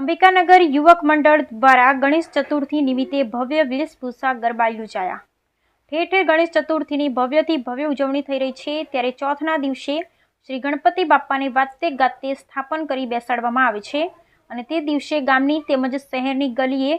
અંબિકાનગર યુવક મંડળ દ્વારા ગણેશ ચતુર્થી નિમિત્તે ભવ્ય વેશભૂષા ગરબા યોજાયા. ઠેર ઠેર ગણેશ ચતુર્થીની ભવ્યથી ભવ્ય ઉજવણી થઈ રહી છે. ત્યારે ચોથના દિવસે શ્રી ગણપતિ બાપ્પાને વાતે ગાતે સ્થાપન કરી બેસાડવામાં આવે છે અને તે દિવસે ગામની તેમજ શહેરની ગલીએ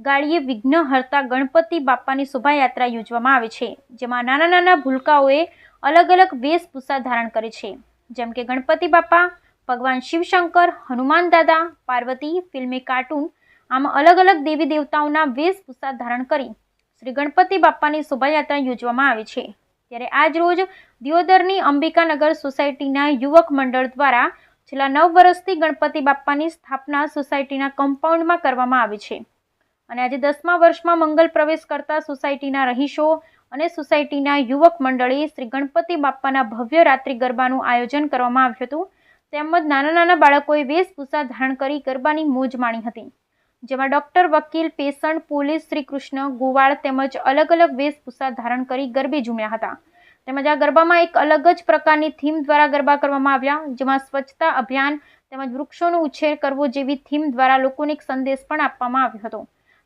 ગાળીએ વિઘ્ન હરતા ગણપતિ બાપ્પાની શોભાયાત્રા યોજવામાં આવે છે, જેમાં નાના નાના ભૂલકાઓએ અલગ અલગ વેશભૂષા ધારણ કરે છે. જેમ કે ગણપતિ બાપ્પા ભગવાન શિવશંકર, હનુમાન દાદા, પાર્વતી, ફિલ્મી કાર્ટૂન, આમ અલગ અલગ દેવી દેવતાઓના વેશભૂષા ધારણ કરી શ્રી ગણપતિ બાપ્પાની શોભાયાત્રા યોજવામાં આવે છે. ત્યારે આજ રોજ દિયોદરની અંબિકાનગર સોસાયટીના યુવક મંડળ દ્વારા છેલ્લા નવ વર્ષથી ગણપતિ બાપ્પાની સ્થાપના સોસાયટીના કમ્પાઉન્ડમાં કરવામાં આવે છે. અને આજે દસમા વર્ષમાં મંગલ પ્રવેશ કરતા સોસાયટીના રહીશો અને સોસાયટીના યુવક મંડળે શ્રી ગણપતિ બાપ્પાના ભવ્ય રાત્રિ ગરબાનું આયોજન કરવામાં આવ્યું હતું. તેમજ નાના નાના બાળકોએ વેશભૂષા ધારણ કરી ગરબાની મોજ માણી હતી. જેમાં ડોક્ટર, વકીલ, પેશન્ટ, પોલીસ, શ્રી કૃષ્ણ, ગોવાળ તેમજ અલગ અલગ વેશભૂષા ધારણ કરી ગરબે ઝૂમ્યા હતા. તેમજ આ ગરબામાં એક અલગ જ પ્રકારની થીમ દ્વારા ગરબા કરવામાં આવ્યા, જેમાં સ્વચ્છતા અભિયાન તેમજ વૃક્ષોનો ઉછેર કરવો જેવી થીમ દ્વારા લોકોને એક સંદેશ પણ આપવામાં આવ્યો હતો.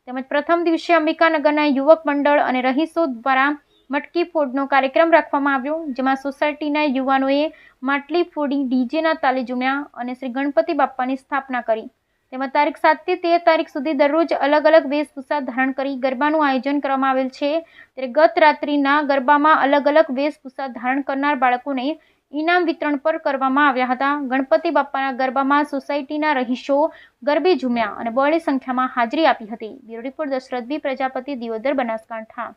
તેમજ પ્રથમ દિવસે અંબિકાનગરના યુવક મંડળ અને રહીશો દ્વારા મટકી ફોડનો કાર્યક્રમ રાખવામાં આવ્યો, જેમાં સોસાયટીના યુવાનોએ માટલી ફોડી ડીજેના તાલે જુમ્યા અને શ્રી ગણપતિ બાપ્પાની સ્થાપના કરી. તેમાં તારીખ સાતથી તેર તારીખ સુધી દરરોજ અલગ અલગ વેશભૂષા ધારણ કરી ગરબાનું આયોજન કરવામાં આવેલ છે. ત્યારે ગત રાત્રિના ગરબામાં અલગ અલગ વેશભૂષા ધારણ કરનાર બાળકોને ઇનામ વિતરણ પર કરવામાં આવ્યા હતા. ગણપતિ બાપ્પાના ગરબામાં સોસાયટીના રહીશો ગરબે ઝૂમ્યા અને બહોળી સંખ્યામાં હાજરી આપી હતી. Bureau report Dashrath B Prajapati, Deodar Banaskantha.